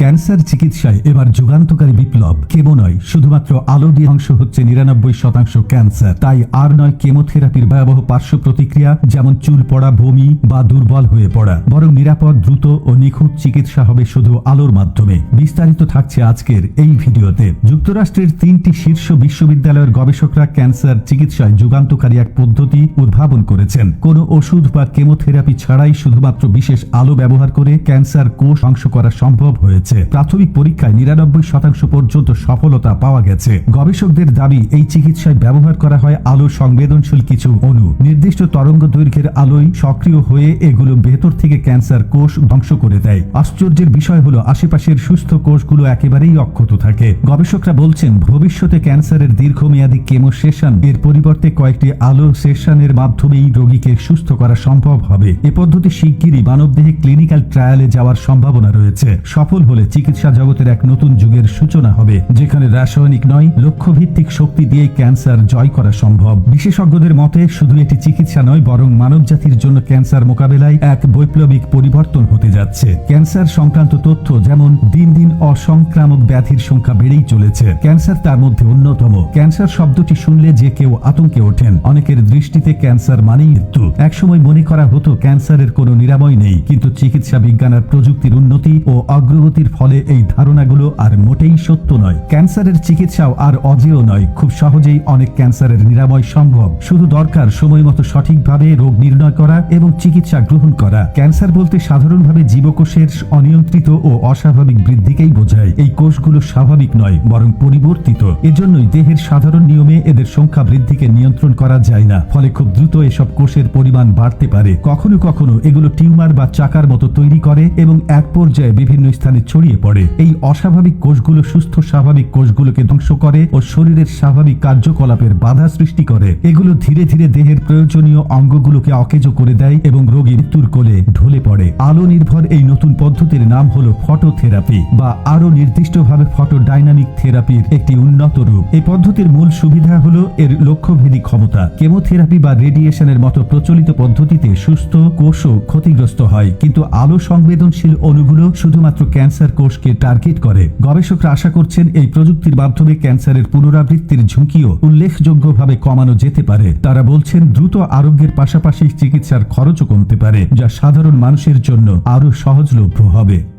Cancer চিকিৎসায় এবার যুগান্তকারী বিপ্লব। কেমো নয়, শুধুমাত্র আলো দিয়ে ধ্বংস হচ্ছে নিরানব্বই শতাংশ ক্যান্সার। তাই আর নয় কেমোথেরাপির ভয়াবহ পার্শ্ব প্রতিক্রিয়া, যেমন চুল পড়া, বমি বা দুর্বল হয়ে পড়া। বরং নিরাপদ, দ্রুত ও নিখুঁত চিকিৎসা হবে শুধু আলোর মাধ্যমে। বিস্তারিত থাকছে আজকের এই ভিডিওতে। যুক্তরাষ্ট্রের তিনটি শীর্ষ বিশ্ববিদ্যালয়ের গবেষকরা ক্যান্সার চিকিৎসায় যুগান্তকারী এক পদ্ধতি উদ্ভাবন করেছেন। কোনো ওষুধ বা কেমোথেরাপি ছাড়াই শুধুমাত্র বিশেষ আলো ব্যবহার করে ক্যান্সার কোষ ধ্বংস করা সম্ভব হয়েছে। প্রাথমিক পরীক্ষায় নিরানব্বই শতাংশ পর্যন্ত সফলতা পাওয়া গেছে। গবেষকদের দাবি, এই চিকিৎসায় ব্যবহার করা হয় আলো সংবেদনশীল কিছু অণু। নির্দিষ্ট তরঙ্গ দৈর্ঘ্যের আলোয় সক্রিয় হয়ে এগুলো ভেতর থেকে ক্যান্সার কোষ ধ্বংস করে দেয়। আশ্চর্যের বিষয় হলো, আশেপাশের সুস্থ কোষগুলো একেবারেই অক্ষত থাকে। গবেষকরা বলছেন, ভবিষ্যতে ক্যান্সারের দীর্ঘমেয়াদী কেমো সেশন এর পরিবর্তে কয়েকটি আলো সেশনের মাধ্যমেই রোগীকে সুস্থ করা সম্ভব হবে। এ পদ্ধতি শিগগিরই মানবদেহে ক্লিনিক্যাল ট্রায়ালে যাওয়ার সম্ভাবনা রয়েছে। সফল হলে চিকিৎসা জগতের এক নতুন যুগের সূচনা হবে, যেখানে রাসায়নিক নয়, লক্ষ্যভিত্তিক শক্তি দিয়ে ক্যান্সার জয় করা সম্ভব। বিশেষজ্ঞদের মতে, শুধু এটি চিকিৎসা নয়, বরং মানবজাতির জন্য ক্যান্সার মোকাবেলায় এক বৈপ্লবিক পরিবর্তন হতে যাচ্ছে। ক্যান্সার সংক্রান্ত তথ্য যেমন দিন দিন অসংক্রামক ব্যাধির সংখ্যা বেড়েই চলেছে। ক্যান্সার তার মধ্যে অন্যতম। ক্যান্সার শব্দটি শুনলে যে কেউ আতঙ্কে ওঠেন, অনেকের দৃষ্টিতে ক্যান্সার মানেই মৃত্যু। একসময় মনে করা হতো, ক্যান্সারের কোনো নিরাময় নেই, কিন্তু চিকিৎসা বিজ্ঞান আর প্রযুক্তির উন্নতি ও অগ্রগতির ফলে এই ধারণাগুলো আর মোটেই সত্য নয়। ক্যান্সারের চিকিৎসাও আর অজেয় নয়। খুব সহজেই অনেক ক্যান্সারের নিরাময় সম্ভব। শুধু দরকার সময় মতো সঠিকভাবে রোগ নির্ণয় করা এবং চিকিৎসা গ্রহণ করা। ক্যান্সার বলতে সাধারণভাবে জীবকোষের অনিয়ন্ত্রিত ও অস্বাভাবিক বৃদ্ধিকেই বোঝায়। এই কোষগুলো স্বাভাবিক নয়, বরং পরিবর্তিত। এজন্যই দেহের সাধারণ নিয়মে এদের সংখ্যা বৃদ্ধিকে নিয়ন্ত্রণ করা যায় না। ফলে খুব দ্রুত এসব কোষের পরিমাণ বাড়তে পারে। কখনো কখনো এগুলো টিউমার বা চাকার মতো তৈরি করে এবং এক পর্যায়ে বিভিন্ন স্থানে ছড়িয়ে পড়ে। এই অস্বাভাবিক কোষগুলো সুস্থ স্বাভাবিক কোষগুলোকে ধ্বংস করে ও শরীরের স্বাভাবিক কার্যকলাপের বাধা সৃষ্টি করে। এগুলো ধীরে ধীরে দেহের প্রয়োজনীয় অঙ্গগুলোকে অকেজো করে দেয় এবং রোগী মৃত্যুর কোলে ঢলে পড়ে। আলো নির্ভর এই নতুন পদ্ধতির নাম হলো ফটোথেরাপি বা আরও নির্দিষ্টভাবে ফটো ডাইনামিক থেরাপির একটি উন্নত রূপ। এই পদ্ধতির মূল সুবিধা হলো এর লক্ষ্যভেদী ক্ষমতা। কেমোথেরাপি বা রেডিয়েশনের মতো প্রচলিত পদ্ধতিতে সুস্থ কোষও ক্ষতিগ্রস্ত হয়। কিন্তু আলো সংবেদনশীল অণুগুলো শুধুমাত্র ক্যান্সার কোষকে টার্গেট করে। গবেষকরা আশা করছেন এই প্রযুক্তির মাধ্যমে ক্যান্সারের পুনরাবৃত্তির ঝুঁকিও উল্লেখযোগ্যভাবে কমানো যেতে পারে। তারা বলছেন, দ্রুত আরোগ্যের পাশাপাশি চিকিৎসার খরচও কমতে পারে, যা সাধারণ মানুষের জন্য আরও সহজলভ্য হবে।